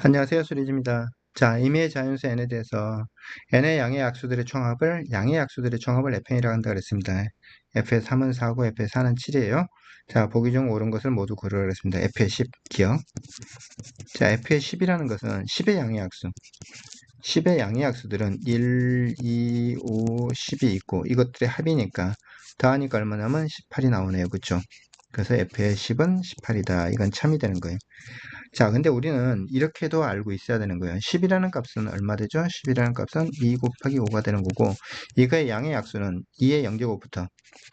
안녕하세요. 수리지입니다. 자, 임의의 자연수 n에 대해서 n의 양의 약수들의 총합을 양의 약수들의 총합을 fn이라고 한다 그랬습니다. f의 3은 4고 f의 4는 7이에요. 자, 보기 중 옳은 것을 모두 고르라 그랬습니다. f의 10 기억. 자, f의 10이라는 것은 10의 양의 약수. 10의 양의 약수들은 1, 2, 5, 10이 있고 이것들의 합이니까 더하니까 얼마냐면 18이 나오네요. 그쵸? 그래서 f의 10은 18이다. 이건 참이 되는 거예요. 자, 근데 우리는 이렇게도 알고 있어야 되는 거예요. 10이라는 값은 얼마 되죠? 10이라는 값은 2 곱하기 5가 되는 거고, 이거의 양의 약수는 2의 0제곱부터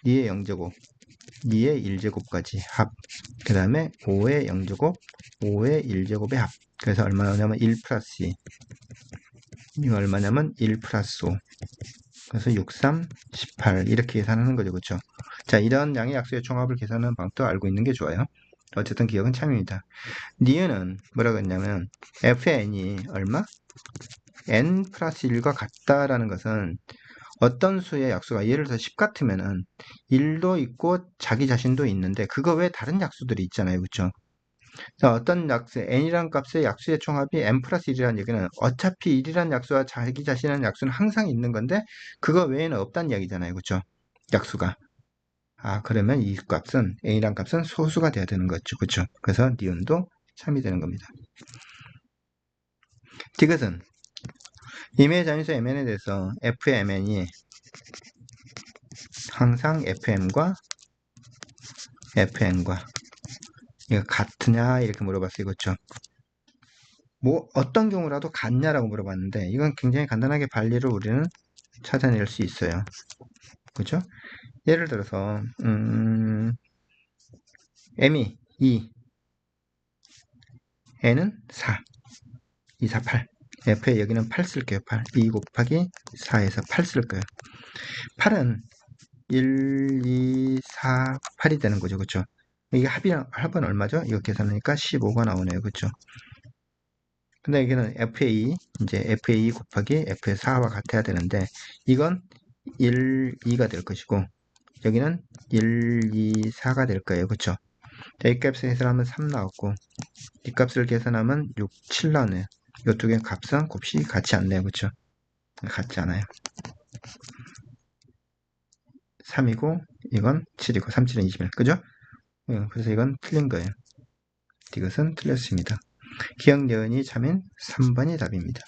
2의 0제곱, 2의 1제곱까지 합. 그 다음에 5의 0제곱, 5의 1제곱의 합. 그래서 얼마 나오냐면 1 플러스 2. 이거 얼마냐면 1 플러스 5. 그래서 6, 3, 18 이렇게 계산하는 거죠. 그렇죠? 자, 이런 양의 약수의 총합을 계산하는 방법도 알고 있는 게 좋아요. 어쨌든 기억은 참입니다. 니은은 뭐라고 했냐면 fn이 얼마? n 플러스 1과 같다라는 것은 어떤 수의 약수가 예를 들어 10 같으면은 1도 있고 자기 자신도 있는데 그거 외에 다른 약수들이 있잖아요. 그렇죠? 자, 어떤 약수, n이라는 값의 약수의 총합이 n 플러스 1이라는 얘기는 어차피 1이라는 약수와 자기 자신이라는 약수는 항상 있는 건데 그거 외에는 없다는 이야기잖아요. 그렇죠? 약수가. 아, 그러면 이 값은, A란 값은 소수가 돼야 되는 거죠. 그쵸? 그래서 니은도 참이 되는 겁니다. 이것은 임의 자연수 mn에 대해서 f의 mn이 항상 fm과 fn과 이거 같으냐 이렇게 물어봤어요. 그렇죠? 뭐 어떤 경우라도 같냐라고 물어봤는데 이건 굉장히 간단하게 반리를 우리는 찾아낼 수 있어요. 그렇죠? 예를 들어서 음, m이 2 n은 4 2, 4, 8 f에 여기는 8 쓸게요 8 2 곱하기 4에서 8 쓸 거예요. 8은 1, 2, 4, 8이 되는 거죠. 그쵸? 이게 합이, 합은 얼마죠? 이거 계산하니까 15가 나오네요. 그쵸? 근데 여기는 FA 이제 FA 곱하기 FA 4와 같아야 되는데 이건 1, 2가 될 것이고 여기는 1, 2, 4가 될 거예요. 그쵸? 자, 이 값을 계산하면 3 나왔고 이 값을 계산하면 6, 7 나오네요. 이 두 개 값은 곱이 같지 않네요. 그쵸? 같지 않아요. 3이고 이건 7이고 3, 7은 21. 그죠? 예, 그래서 이건 틀린 거예요. 이것은 틀렸습니다. 기억여은이 참인 3번이 답입니다.